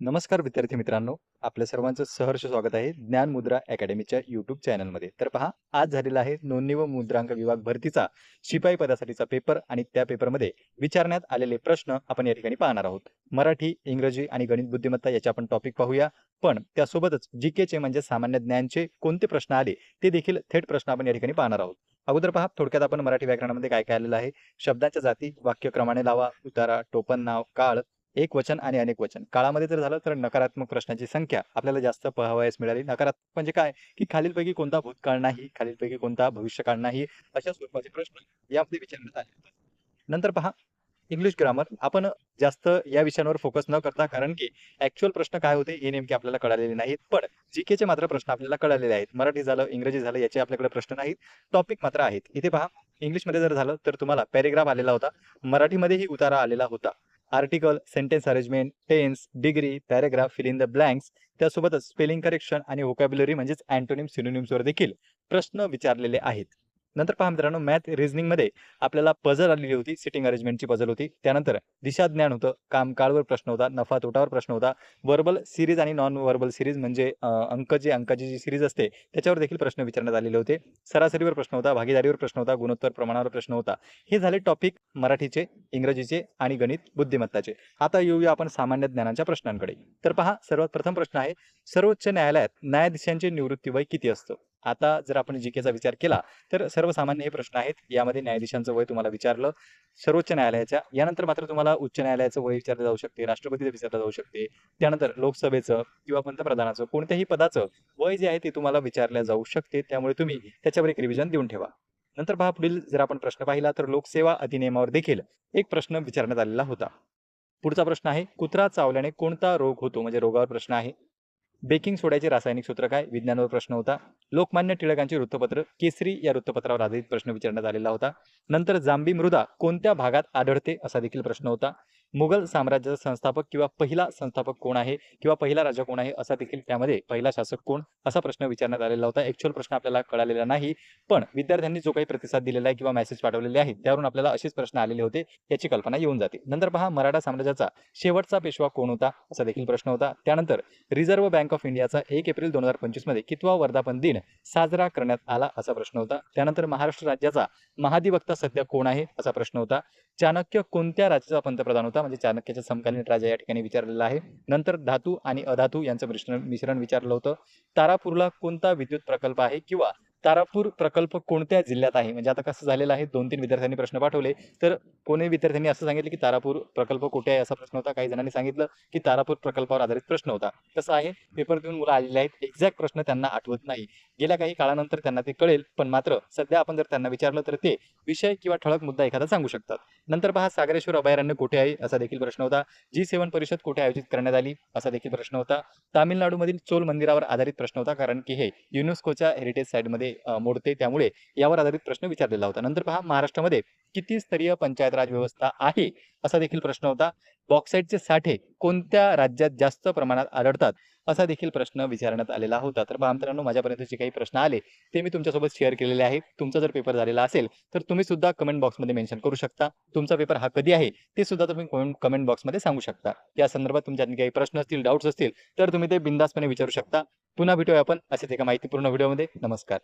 नमस्कार विद्यार्थी मित्रांनो आपल्या सर्वांचं सहर्ष स्वागत आहे ज्ञान मुद्रा अकॅडमीच्या युट्यूब चॅनलमध्ये. तर पहा आज झालेला आहे नोंदणी व मुद्रांक विभाग भरतीचा शिपाई पदासाठीचा पेपर आणि त्या पेपरमध्ये विचारण्यात आलेले प्रश्न आपण या ठिकाणी पाहणार आहोत. मराठी इंग्रजी आणि गणित बुद्धिमत्ता याचे आपण टॉपिक पाहूया. पण त्यासोबतच जी केचे म्हणजे सामान्य ज्ञानचे कोणते प्रश्न आले ते देखील थेट प्रश्न आपण या ठिकाणी पाहणार आहोत. अगोदर पहा थोडक्यात आपण मराठी व्याकरणामध्ये काय काय आलेलं आहे. शब्दांच्या जाती वाक्यक्रमाने लावा उतारा टोपण नाव काळ एक वचन आणि अनेक वचन. काळामध्ये जर झालं तर नकारात्मक प्रश्नांची संख्या आपल्याला जास्त पहावयास मिळाली. नकारात्मक म्हणजे काय? की खालीलपैकी कोणता भूतकाळ नाही खालीलपैकी कोणता भविष्यकाळ नाही अशा स्वरूपाचे प्रश्न यामध्ये विचारण्यात आले. नंतर पहा इंग्लिश ग्रामर आपण जास्त या विषयांवर फोकस न करता कारण की ऍक्च्युअल प्रश्न काय होते हे नेमके आपल्याला कळालेले नाहीत. पण जीकेचे मात्र प्रश्न आपल्याला कळालेले आहेत. मराठी झालं इंग्रजी झालं याचे आपल्याकडे प्रश्न नाहीत. टॉपिक मात्र आहेत. इथे पहा इंग्लिशमध्ये जर झालं तर तुम्हाला पॅरेग्राफ आलेला होता. मराठीमध्येही उतारा आलेला होता. Article sentence arrangement tense degree paragraph fill in the blanks त्यासोबतच स्पेलिंग करेक्शन आणि व्होकॅब्युलरी म्हणजेच अँटोनिम सिनोनिम्सवर देखील प्रश्न विचारलेले आहेत. नंतर पहा मित्रांनो मॅथ रिझनिंगमध्ये आपल्याला पझल आलेली होती सिटिंग अरेंजमेंटची पझल होती. त्यानंतर दिशा ज्ञान होतं कामकाळवर प्रश्न होता नफा तोटावर प्रश्न होता. वर्बल सिरीज आणि नॉन वर्बल सिरीज म्हणजे अंक जे अंकाची जी सिरीज असते त्याच्यावर देखील प्रश्न विचारण्यात आलेले होते. सरासरीवर प्रश्न होता भागीदारीवर प्रश्न होता गुणोत्तर प्रमाणावर प्रश्न होता. हे झाले टॉपिक मराठीचे इंग्रजीचे आणि गणित बुद्धिमत्ताचे. आता येऊया आपण सामान्य ज्ञानाच्या प्रश्नांकडे. तर पहा सर्वात प्रथम प्रश्न आहे सर्वोच्च न्यायालयात न्यायाधीशांचे निवृत्ती वय किती असतं? आता जर आपण जीकेचा विचार केला तर सर्वसामान्य हे प्रश्न आहेत. यामध्ये न्यायाधीशांचं वय तुम्हाला विचारलं. सर्वोच्च न्यायालयाच्या यानंतर मात्र तुम्हाला उच्च न्यायालयाचं वय विचारलं जाऊ शकते. राष्ट्रपतीचं विचारलं जाऊ शकते. त्यानंतर लोकसभेचं किंवा पंतप्रधानाचं कोणत्याही पदाचं वय जे आहे ते तुम्हाला विचारलं जाऊ शकते. त्यामुळे तुम्ही त्याच्यावर एक रिव्हिजन देऊन ठेवा. नंतर पहा पुढील जर आपण प्रश्न पाहिला तर लोकसेवा अधिनियमावर देखील एक प्रश्न विचारण्यात आलेला होता. पुढचा प्रश्न आहे कुत्रा चावल्याने कोणता रोग होतो? म्हणजे रोगावर प्रश्न आहे. बेकिंग सोड्याचे रासायनिक सूत्र काय? विज्ञानावर प्रश्न होता. लोकमान्य टिळकांचे वृत्तपत्र केसरी या वृत्तपत्रावर आधारित प्रश्न विचारण्यात आलेला होता. नंतर जांबी मृदा कोणत्या भागात आढळते असा देखील प्रश्न होता. मुघल साम्राज्याचा संस्थापक किंवा पहिला संस्थापक कोण आहे किंवा पहिला राजा कोण आहे असा देखील त्यामध्ये पहिला शासक कोण असा प्रश्न विचारण्यात आलेला होता. ऍक्च्युअल प्रश्न आपल्याला कळालेला नाही पण विद्यार्थ्यांनी जो काही प्रतिसाद दिलेला आहे किंवा मेसेज पाठवलेले आहेत त्यावरून आपल्याला असेच प्रश्न आलेले होते याची कल्पना येऊन जाते. नंतर पहा मराठा साम्राज्याचा शेवटचा पेशवा कोण होता असा देखील प्रश्न होता. त्यानंतर रिझर्व्ह बँक ऑफ इंडियाचा एक एप्रिल दोन हजार पंचवीसमध्ये कितवा वर्धापन दिन साजरा करण्यात आला असा प्रश्न होता. त्यानंतर महाराष्ट्र राज्याचा महाधिवक्ता सध्या कोण आहे असा प्रश्न होता. चाणक्य कोणत्या राज्याचा पंतप्रधान होता म्हणजे चाणक्याच्या समकालीन राजा या ठिकाणी विचारलेला आहे. नंतर धातू आणि अधातू यांचं मिश्रण मिश्रण विचारलं होतं. तारापूरला कोणता विद्युत प्रकल्प आहे किंवा तारापूर प्रकल्प कोणत्या जिल्ह्यात आहे? म्हणजे आता कसं झालेलं आहे दोन तीन विद्यार्थ्यांनी प्रश्न पाठवले तर कोणी विद्यार्थ्यांनी असं सांगितलं की तारापूर प्रकल्प कुठे आहे असा प्रश्न होता? काही जणांनी सांगितलं की तारापूर प्रकल्पावर आधारित प्रश्न होता. कसं आहे पेपर देऊन मुलं आलेले आहेत एक्झॅक्ट प्रश्न त्यांना आठवत नाही. गेल्या काही काळानंतर त्यांना ते कळेल पण मात्र सध्या आपण जर त्यांना विचारलं तर ते विषय किंवा ठळक मुद्दा एखादा सांगू शकतात. नंतर पहा सागरेश्वर अभयारण्य कुठे आहे असा देखील प्रश्न होता. जी सेवन परिषद कुठे आयोजित करण्यात आली असा देखील प्रश्न होता. तामिळनाडूमधील चोल मंदिरावर आधारित प्रश्न होता कारण की हे युनेस्कोच्या हेरिटेज साईडमध्ये मोडते. त्यामुळे यावर आधारित प्रश्न विचारलेला होता. नंतर पहा महाराष्ट्रामध्ये किती स्तरीय पंचायत राज व्यवस्था आहे असा देखील प्रश्न होता. बॉक्साईटचे साठे कोणत्या राज्यात जास्त प्रमाणात आढळतात असा देखील प्रश्न विचारण्यात आलेला होता. तर पहा मित्रांनो माझ्यापर्यंत जे काही प्रश्न आले ते मी तुमच्यासोबत शेअर केलेले आहे. तुमचा जर पेपर झालेला असेल तर तुम्ही सुद्धा कमेंट बॉक्समध्ये मेन्शन करू शकता. तुमचा पेपर हा कधी आहे ते सुद्धा तुम्ही कमेंट बॉक्समध्ये सांगू शकता. या संदर्भात तुमच्या काही प्रश्न असतील डाऊट्स असतील तर तुम्ही ते बिंदासपणे विचारू शकता. पुन्हा भेटूया आपण असेच एका माहितीपूर्ण व्हिडिओमध्ये नमस्कार.